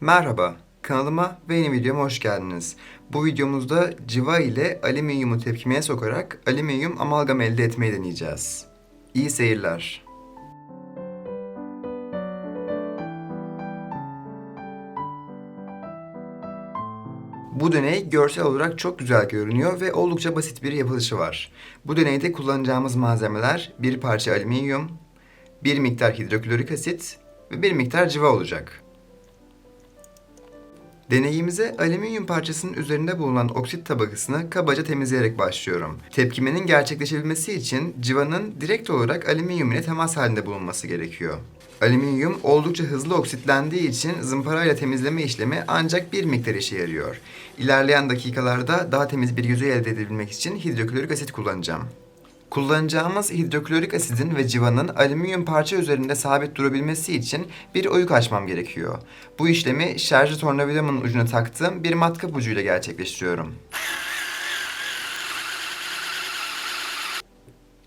Merhaba, kanalıma ve yeni videoma hoş geldiniz. Bu videomuzda civa ile alüminyumu tepkimeye sokarak alüminyum amalgam elde etmeyi deneyeceğiz. İyi seyirler. Bu deney görsel olarak çok güzel görünüyor ve oldukça basit bir yapılışı var. Bu deneyde kullanacağımız malzemeler bir parça alüminyum, bir miktar hidroklorik asit ve bir miktar civa olacak. Deneyimize alüminyum parçasının üzerinde bulunan oksit tabakasını kabaca temizleyerek başlıyorum. Tepkimenin gerçekleşebilmesi için civanın direkt olarak alüminyum ile temas halinde bulunması gerekiyor. Alüminyum oldukça hızlı oksitlendiği için zımparayla temizleme işlemi ancak bir miktar işe yarıyor. İlerleyen dakikalarda daha temiz bir yüzey elde edebilmek için hidroklorik asit kullanacağım. Kullanacağımız hidroklorik asidin ve civanın alüminyum parça üzerinde sabit durabilmesi için bir oyuk açmam gerekiyor. Bu işlemi şarjlı tornavidamın ucuna taktığım bir matkap ucuyla gerçekleştiriyorum.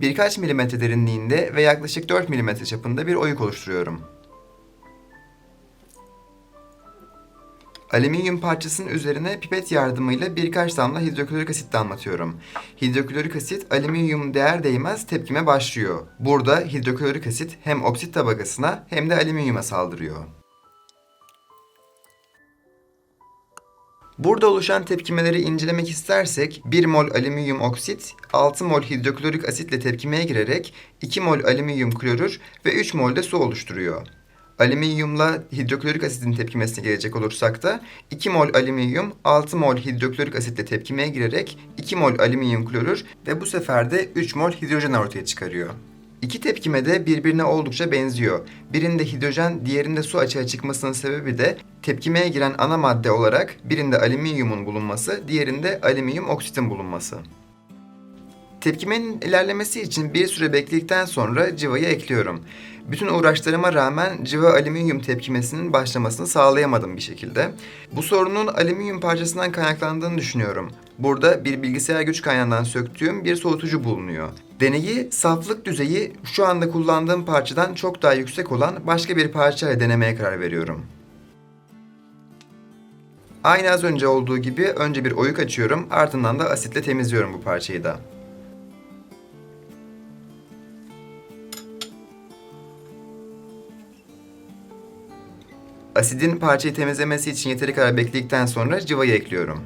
Birkaç milimetre derinliğinde ve yaklaşık 4 milimetre çapında bir oyuk oluşturuyorum. Alüminyum parçasının üzerine pipet yardımıyla birkaç damla hidroklorik asit damlatıyorum. Hidroklorik asit alüminyum değer değmez tepkime başlıyor. Burada hidroklorik asit hem oksit tabakasına hem de alüminyuma saldırıyor. Burada oluşan tepkimeleri incelemek istersek 1 mol alüminyum oksit 6 mol hidroklorik asitle tepkimeye girerek 2 mol alüminyum klorür ve 3 mol de su oluşturuyor. Alüminyumla hidroklorik asitin tepkimesine gelecek olursak da 2 mol alüminyum 6 mol hidroklorik asitle tepkimeye girerek 2 mol alüminyum klorür ve bu sefer de 3 mol hidrojen ortaya çıkarıyor. İki tepkime de birbirine oldukça benziyor. Birinde hidrojen, diğerinde su açığa çıkmasının sebebi de tepkimeye giren ana madde olarak birinde alüminyumun bulunması, diğerinde alüminyum oksitin bulunması. Tepkimenin ilerlemesi için bir süre bekledikten sonra cıvayı ekliyorum. Bütün uğraşlarıma rağmen cıva alüminyum tepkimesinin başlamasını sağlayamadım bir şekilde. Bu sorunun alüminyum parçasından kaynaklandığını düşünüyorum. Burada bir bilgisayar güç kaynağından söktüğüm bir soğutucu bulunuyor. Deneyi saflık düzeyi şu anda kullandığım parçadan çok daha yüksek olan başka bir parçayla denemeye karar veriyorum. Aynı az önce olduğu gibi önce bir oyuk açıyorum ardından da asitle temizliyorum bu parçayı da. Asidin parçayı temizlemesi için yeteri kadar bekledikten sonra cıvayı ekliyorum.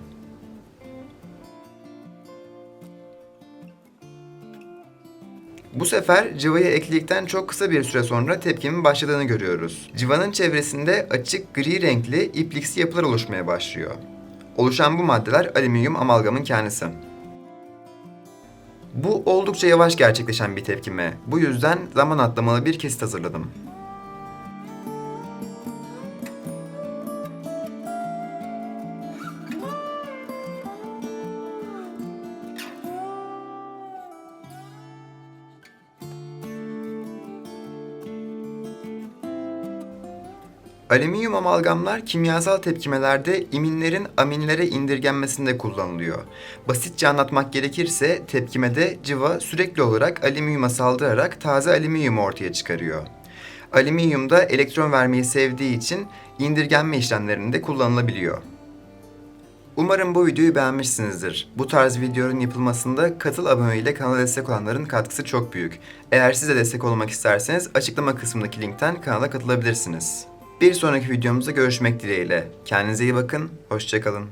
Bu sefer cıvayı ekledikten çok kısa bir süre sonra tepkimin başladığını görüyoruz. Cıvanın çevresinde açık gri renkli ipliksi yapılar oluşmaya başlıyor. Oluşan bu maddeler alüminyum amalgamın kendisi. Bu oldukça yavaş gerçekleşen bir tepkime. Bu yüzden zaman atlamalı bir kesit hazırladım. Alüminyum amalgamlar kimyasal tepkimelerde iminlerin aminlere indirgenmesinde kullanılıyor. Basitçe anlatmak gerekirse tepkimede cıva sürekli olarak alüminyuma saldırarak taze alüminyum ortaya çıkarıyor. Alüminyum da elektron vermeyi sevdiği için indirgenme işlemlerinde kullanılabiliyor. Umarım bu videoyu beğenmişsinizdir. Bu tarz videoların yapılmasında katıl abone ile kanala destek olanların katkısı çok büyük. Eğer siz de destek olmak isterseniz açıklama kısmındaki linkten kanala katılabilirsiniz. Bir sonraki videomuzda görüşmek dileğiyle. Kendinize iyi bakın, hoşçakalın.